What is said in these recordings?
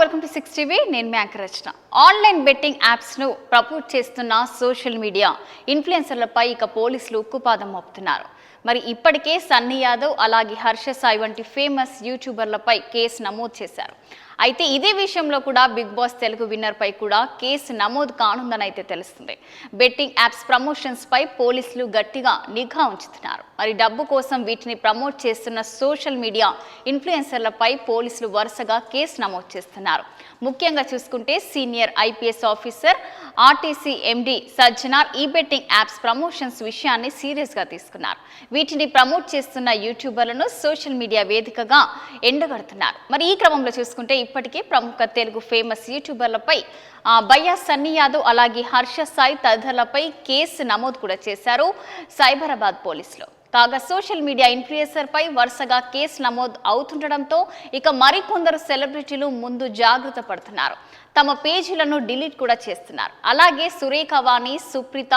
Welcome to six TV నేను మీ anchor Rachana online betting యాప్స్ను ను చేస్తున్న సోషల్ మీడియా ఇన్ఫ్లుయెన్సర్లపై ఇక పోలీసులు ఉక్కుపాదం మోపుతున్నారు. మరి ఇప్పటికే సన్నీ యాదవ్ అలాగే హర్ష సాయి వంటి ఫేమస్ యూట్యూబర్లపై కేసు నమోదు చేశారు. అయితే ఇదే విషయంలో కూడా బిగ్ బాస్ తెలుగు విన్నర్ పై కూడా కేసు నమోదు కానుందని అయితే తెలుస్తుంది. బెట్టింగ్ యాప్స్ ప్రమోషన్స్ పై పోలీసులు గట్టిగా నిఘా ఉంచుతున్నారు. మరి డబ్బు కోసం వీటిని ప్రమోట్ చేస్తున్న సోషల్ మీడియా ఇన్ఫ్లుయెన్సర్లపై పోలీసులు వరుసగా కేసు నమోదు చేస్తున్నారు. ముఖ్యంగా చూసుకుంటే senior IPS officer RTC MD Sajjanar ఈ బెట్టింగ్ యాప్స్ ప్రమోషన్స్ విషయాన్ని సీరియస్గా తీసుకున్నారు. వీటిని ప్రమోట్ చేస్తున్న యూట్యూబర్లను సోషల్ మీడియా వేదికగా ఎండగడుతున్నారు. మరి ఈ క్రమంలో చూసుకుంటే ఇప్పటికే ప్రముఖ తెలుగు ఫేమస్ యూట్యూబర్లపై ఆ, బయ్యా సన్నీ యాదవ్ అలాగే హర్ష సాయి తదితరులపై కేసు నమోదు కూడా చేశారు సైబరాబాద్ పోలీసులు. కాగా సోషల్ మీడియా ఇన్ఫ్లుయెన్సర్ పై వరుసగా కేసు నమోదు అవుతుండడంతో ఇక మరికొందరు సెలబ్రిటీలు ముందు జాగ్రత్త పడుతున్నారు. తమ పేజీలను డిలీట్ కూడా చేస్తున్నారు. అలాగే సురేఖ వాణి సుప్రీత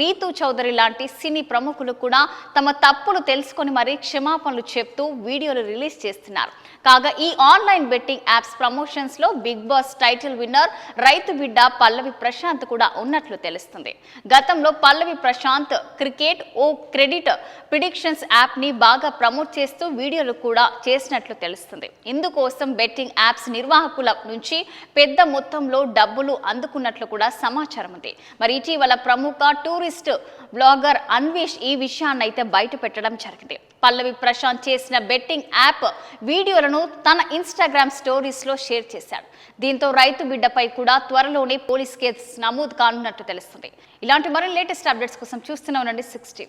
రీతు చౌదరి లాంటి సినీ ప్రముఖులు కూడా తమ తప్పులు తెలుసుకొని మరీ క్షమాపణలు చెప్తూ వీడియోలు రిలీజ్ చేస్తున్నారు. కాగా ఈ ఆన్లైన్ బెట్టింగ్ యాప్స్ ప్రమోషన్స్లో బిగ్ బాస్ టైటిల్ విన్నర్ రైతు బిడ్డ పల్లవి ప్రశాంత్ కూడా ఉన్నట్లు తెలుస్తుంది. గతంలో పల్లవి ప్రశాంత్ క్రికెట్ ఓ క్రెడిట్ ప్రిడిక్షన్స్ యాప్ని బాగా ప్రమోట్ చేస్తూ వీడియోలు కూడా చేసినట్లు తెలుస్తుంది. ఇందుకోసం బెట్టింగ్ యాప్స్ నిర్వాహకుల నుంచి పెద్ద మొత్తంలో డబ్బులు అందుకున్నట్లు కూడా సమాచారం ఉంది. మరి ఇటీవల ప్రముఖ టూరిస్ట్ బ్లాగర్ అన్వేష్ ఈ విషయాన్ని అయితే బయట పెట్టడం జరిగింది. పల్లవి ప్రశాంత్ చేసిన బెట్టింగ్ యాప్ వీడియోలను తన ఇన్స్టాగ్రామ్ స్టోరీస్లో షేర్ చేశాడు. దీంతో రైతు బిడ్డపై కూడా త్వరలోనే పోలీస్ కేసు నమోదు కానున్నట్టు తెలుస్తుంది. ఇలాంటి మరిన్ని లేటెస్ట్ అప్డేట్స్ కోసం చూస్తూనే ఉండండి సిక్స్టీ